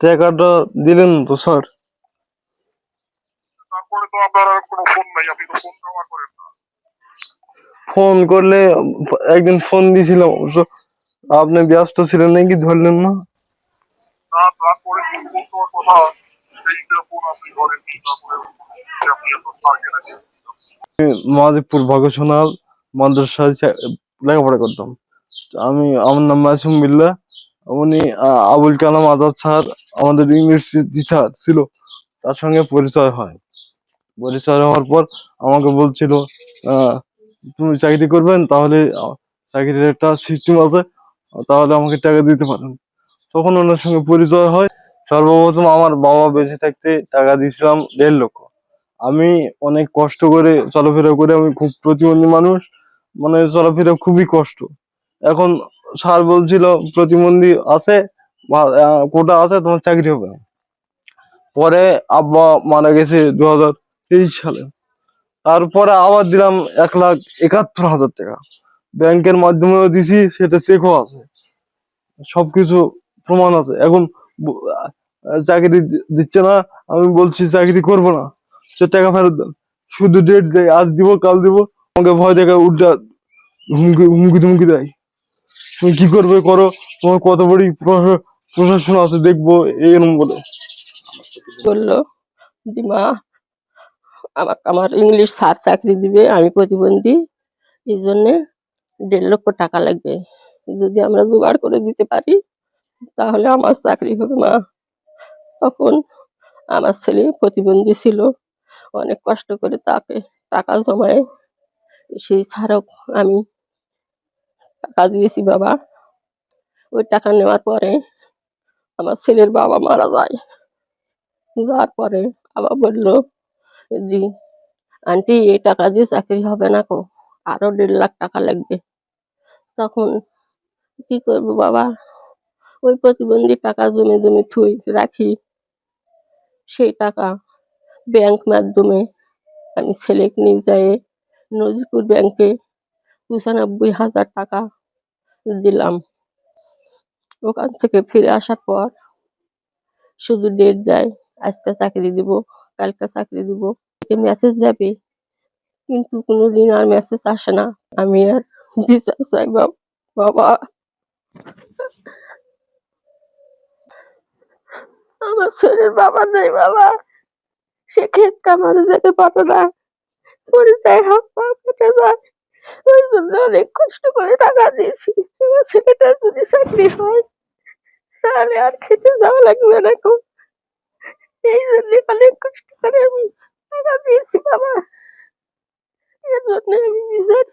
টাকাটা দিলেন তো স্যার? তারপরে তো আপনার আর কোনো ফোন নাই আপনি তো ফোন ব্যবহার করেন না। ফোন করলে একদিন ফোন দিয়েছিলাম অবশ্য আপনি ব্যস্ত ছিলেন নাকি ধরলেন না? না তারপরে ফোন দেওয়ার কথা সেইটা ফোন আপনি ধরেননি তারপরে আপনি এত থাকে নাকি মাদিপুর ভগসোনাল মাদ্রাসায় লেখাপড়া করতাম। আমি আমার নাম মাসুম বিল্লা উনি আবুল কালাম আজাদ স্যার আমাদের ইংলিশ টিচার ছিল, তার সঙ্গে পরিচয় হয়। পরিচয় হওয়ার পর আমাকে বলছিল তুমি চাকরি করবেন, তাহলে চাকরির একটা সিস্টেম আছে, তাহলে আমাকে টাকা দিতে পারেন। তখন ওনার সঙ্গে পরিচয় হয়। সর্বপ্রথম আমার বাবা বেঁচে থাকতে টাকা দিয়েছিলাম দেড় লক্ষ। আমি অনেক কষ্ট করে চলাফেরা করে, আমি খুব প্রতিবন্ধী মানুষ মানে চলাফেরা খুবই কষ্ট। এখন স্যার বলছিল, প্রতিবন্ধী আছে কোটা আছে, তোমার চাকরি হবে না। পরে আব্বা মারা গেছে দু হাজার তেইশ সালে। তারপরে আবার দিলাম এক লাখ একাত্তর হাজার টাকা। ব্যাংকের মাধ্যমেও দিছি, সেটা চেকও আছে। সবকিছু প্রমাণ আছে। এখন চাকরি দিচ্ছে না, আমি বলছি, চাকরি করব না সে টাকা ফেরত দেন শুধু ডেট দেয়, আজ দিব, কাল দিব, আমাকে ভয় দেখে উল্টা হুমকি হুমকি ধুমকি দেয়। তুমি কি করবে করো? তোমার কত বড়ি প্রশা- প্রশাসন আছে দেখব এরকম বলে বলল, দিমা, আমাকে আমার ইংলিশ স্যার চাকরি দিবে, আমি প্রতিবন্ধী। এই জন্যে দেড় লক্ষ টাকা লাগবে। যদি আমরা জোগাড় করে দিতে পারি, তাহলে আমার চাকরি হবে, মা। তখন আমার ছেলে প্রতিবন্ধী ছিল। অনেক কষ্ট করে তাকে টাকা জমায়। সেই স্মারক আমি টাকা দিয়েছি বাবা। ওই টাকা নেওয়ার পরে আমার ছেলের বাবা মারা যায়। যাওয়ার পরে আবার বলল, জি, আন্টি, এই টাকা দিয়ে চাকরি হবে না কো আরও দেড় লাখ টাকা লাগবে। তখন কি করব বাবা? ওই প্রতিবন্ধী টাকা জমে জমে থুই রাখি। সেই টাকা ব্যাংক মাধ্যমে আমি ছেলেকে নিয়ে যাই নজিপুর ব্যাংকে পঁচানব্বই হাজার টাকা দিলাম। ওখান থেকে ফিরে আসার পর শুধু ডেট দেয়, আজকে চাকরি দিব, কালকে চাকরি দিব। মেসেজ যাবে, কিন্তু কোনো দিন আর মেসেজ আসে না। আমি আর বিশ্বাস চাই বাব- আমার ছেলের বাবা নেই, বাবা। সে ক্ষেত কামারে যেতে পারে না। পরিচয় হাত পা কেটে যায় ওই জন্য অনেক কষ্ট করে টাকা দিয়েছি। আমার ছেলেটা যদি চাকরি হয়, তাহলে আর খেতে যাওয়া লাগবে না খুব এই জন্য অনেক কষ্ট করে আমি টাকা দিয়েছি বাবা। এর জন্য আমি বিচার